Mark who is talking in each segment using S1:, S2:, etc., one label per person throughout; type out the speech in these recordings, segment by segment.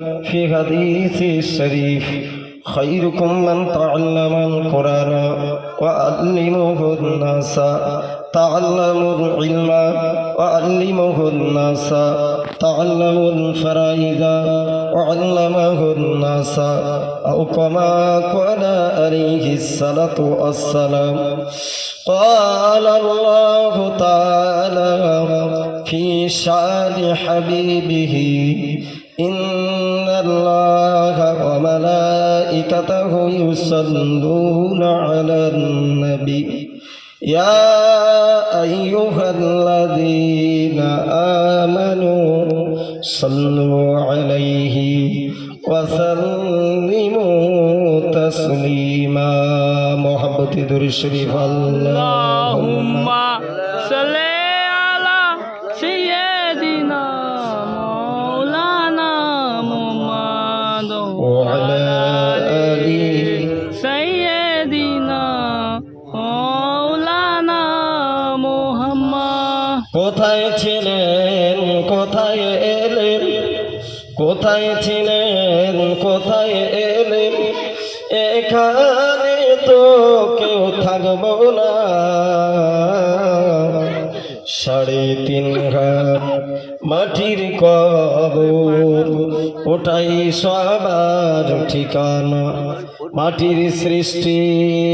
S1: في حديث الشريف خيركم من تعلم القرآن وعلمه الناس تعلموا العلم وعلمه الناس تعلموا الفرائض وعلمه الناس أو كما قال عليه الصلاة والسلام قال الله تعالى في شأن حبيبه. إن الله وملائكته يصلون على النبي. يا أيها الذين آمنوا صلوا عليه وسلموا تسليما. محبة در الشريف. اللهم কোথায় এলেন? কোথায় ছিলেন? কোথায় এলেন? এখানে তো কেউ থাকব না। সাড়ে তিন ঘাট মাটির কবর, ওটাই সবার ঠিকানা। মাটির সৃষ্টি,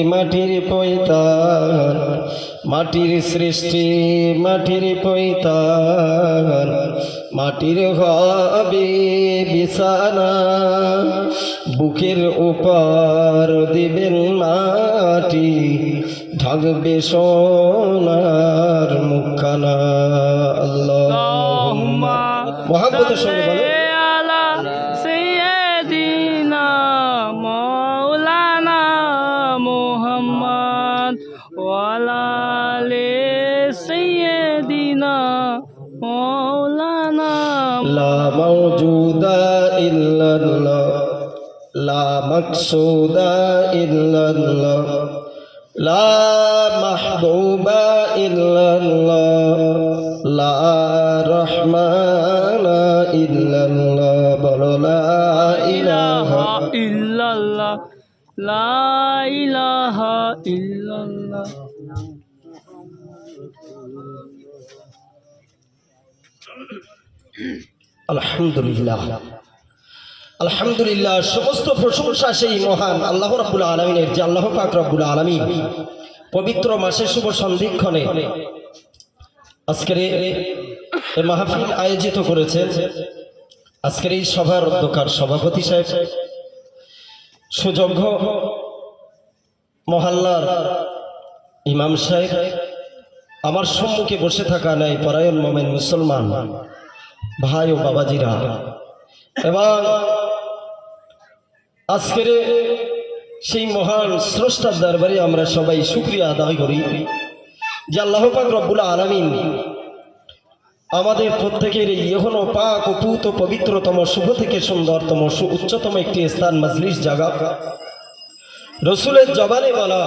S1: মাটির পৈতান। মাটির সৃষ্টি, মাটির পৈতান। মাটির হবে বিছানা বুকের উপর দিবেন মাটি ঢাকবে সোনার মুখানা আল্লাহ মহাব্বতের সঙ্গে বলে
S2: ওয়ালালে সৈয়দিনা মৌলানা
S1: لا موجود إلا الله لا مقصود إلا الله لا محبوب إلا الله لا رحمن إلا الله بل لا إله
S2: إلا الله لا إله إلا الله
S1: আলহামদুলিল্লাহ। আলহামদুলিল্লাহ, সমস্ত প্রশংসা সেই মহান আল্লাহ রাব্বুল আলমিনের, যে আল্লাহ পাক রাব্বুল আলমিন পবিত্র মাসের শুভ সন্ধিক্ষণে আজকের এ এ মাহফিল আয়োজিত করেছেন আজকের এই সভার অধ্যকার সভাপতি সাহেব, সুযোগ্য মহাল্লার ইমাম সাহেব, আমার সম্মুখে বসে থাকা নাই পরায়ণ মোমেন মুসলমান ভাই ও বাবাজিরা। এবং আজকের সেই মহান স্রষ্টার দরবারে আমরা সবাই শুক্রিয়া আদায় করি যে আল্লাহ পাক রব্বুল আলমিন আমাদের প্রত্যেকের এই এখনও পাক ও পুত পবিত্রতম, শুভ থেকে সুন্দরতম, সু উচ্চতম একটি স্থান, মজলিস, জাগা। রসুলের জবানে বলা,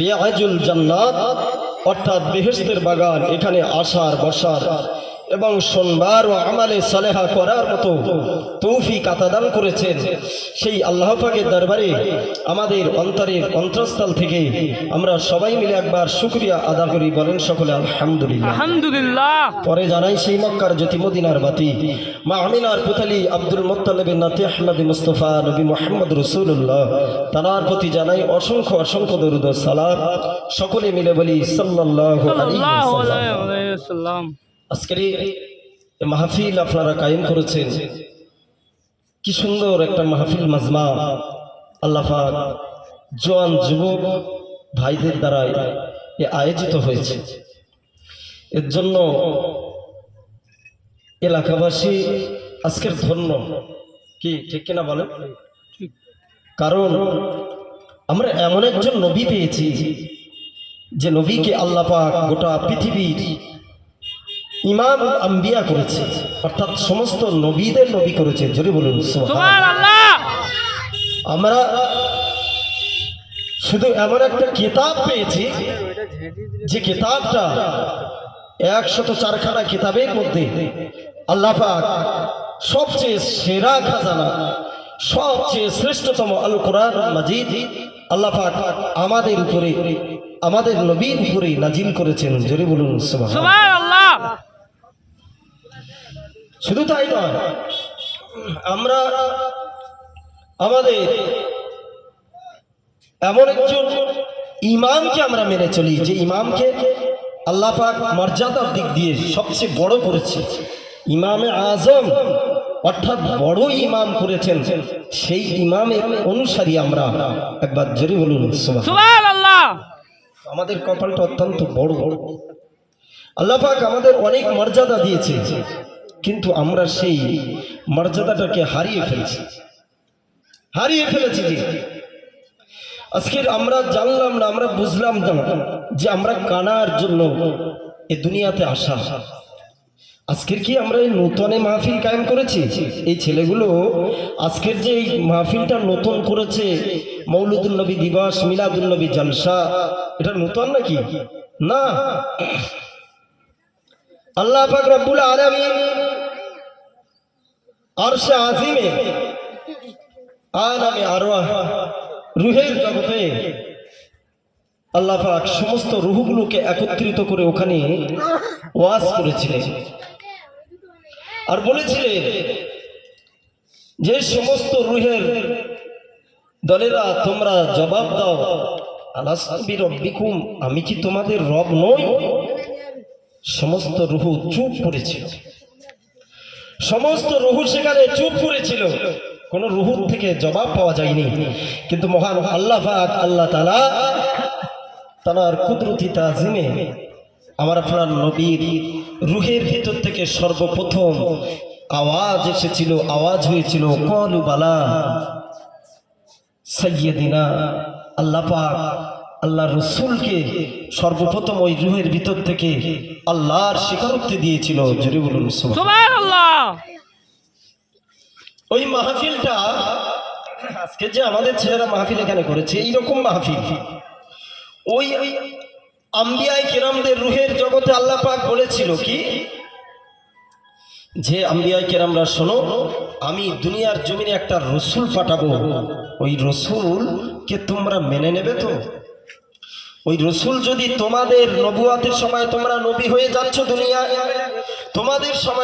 S1: রিয়াজুল জান্নাত, অর্থাৎ বেহেস্তের বাগান, এখানে আসার বসার এবং সোনবার ও আমালে সালেহা করার মতো তৌফিক আতাদান করেছেন। সেই আল্লাহফাকে দরবারে আমাদের অন্তরের অন্তঃস্থল থেকে আমরা সবাই মিলে একবার শুক্রিয়া আদা করি বলেন সকলে আলহামদুলিল্লাহ। পরে জানাই সেই মক্কার জ্যোতি মদিনার বাতি। মা আমিনার পুতালি আব্দুল মোত্তালেবের নাতি আহমদ মুস্তফা নবী মোহাম্মদ রসুল্লাহ তার প্রতি জানাই অসংখ্য অসংখ্য দরুদ সালাম সকলে মিলে বলি
S2: সাল্লাহ
S1: আজকের মাহফিল আপনারা কায়েম করেছেন। কি সুন্দর একটা মাহফিল মাজমা। আল্লাহাক জোয়ান যুবক ভাইদের দ্বারাই এ আয়োজিত হয়েছে। এর জন্য এলাকাবাসী আজকের ধন্য। কি ঠিক কিনা বলেন? কারণ আমরা এমন একজন নবী পেয়েছি যে নবীকে আল্লাহ পাক গোটা পৃথিবীর ইমাম আম্বিয়া করেছে। অর্থাৎ সমস্ত নবীদের নবী করেছে। জোরে বলুন আমরা শুধু এমন একটা কিতাব পেয়েছি যে কিতাবটা একশত চারখানা কিতাবের মধ্যে আল্লাপাক সবচেয়ে সেরা খাজানা সবচেয়ে শ্রেষ্ঠতম আল কোরআন মাজিদ আল্লাপাক আমাদের উপরে আমাদের নবীর উপরে নাজিল করেছেন। জোরে বলুন সুবহান
S2: সুবহান আল্লাহ
S1: শুধু তাই নয় আমরা আমাদের এমন একজন ইমামকে আমরা মেনে চলি যে ইমামকে আল্লাহ পাক মর্যাদার দিক দিয়ে সবচেয়ে বড় করেছে। ইমামে আজম অর্থাৎ বড় ইমাম করেছেন সেই ইমামের অনুসারী আমরা একবার জোরে বলুন আমাদের কপালটা অত্যন্ত বড়। আল্লাহ পাক আমাদের অনেক মর্যাদা দিয়েছে। কিন্তু আমরা সেই মর্যাদাটাকে হারিয়ে ফেলছি। হারিয়ে ফেলেছি যে। আজকের আমরা জানলাম না, আমরা বুঝলাম না যে আমরা কানার জন্য এ দুনিয়াতে আসা। আজকের কি আমরা এই নতুনে মাহফিল কায়েম করেছি? এই ছেলেগুলো আজকের যে এই মাহফিলটা নতুন করেছে মৌলুদুল নবী দিবস মিলাদুল নবী জলসা, এটা নতুন নাকি? না। আল্লাহ পাক রব্বুল আলামিন আরশে আজিমে আলামে আরওয়াহ রুহের জগতে আল্লাহ পাক সমস্ত রুহগুলোকে একত্রিত করে ওখানে ওয়াজ করেছিলেন। আর বলেছিলেন যে সমস্ত রুহের দলেরা, তোমরা জবাব দাও আলাস্তবি রব্বিকুম আমি কি তোমাদের রব নই? সমস্ত রুহু চুপ করেছিল। সমস্ত রুহু সেখানে চুপ করেছিল। কোন রুহুর থেকে জবাব পাওয়া যায়নি। কিন্তু মহান আল্লাহ আল্লাহ তালা তার কুদরতি তাজিমে আমার আপনার নবীর রুহের ভিতর থেকে সর্বপ্রথম আওয়াজ এসেছিল, আওয়াজ হয়েছিল, কলু বালা সৈয়দিনা আল্লাহ পাক আল্লাহ রসুলকে সর্বপ্রথম ওই রুহের ভিতর থেকে আল্লাহর স্বীকারোক্তি দিয়েছিল জুড়ে বলুন ওই মাহফিলটা আজকে যে আমাদের ছেলেরা মাহফিল এখানে করেছে এইরকম মাহফিল। ওই আম্বিয়াই কেরামদের রুহের জগতে আল্লাহ পাক বলেছিল কি? যে আম্বিয়াই কেরামরা শোনো আমি দুনিয়ার জমিনে একটা রসুল পাঠাবো। ওই রসুলকে তোমরা মেনে নেবে তো? ওই রসুল যদি তোমাদের নবুয়াতের সময় তোমরা নবী হয়ে যাচ্ছ দুনিয়ায় তোমাদের সময়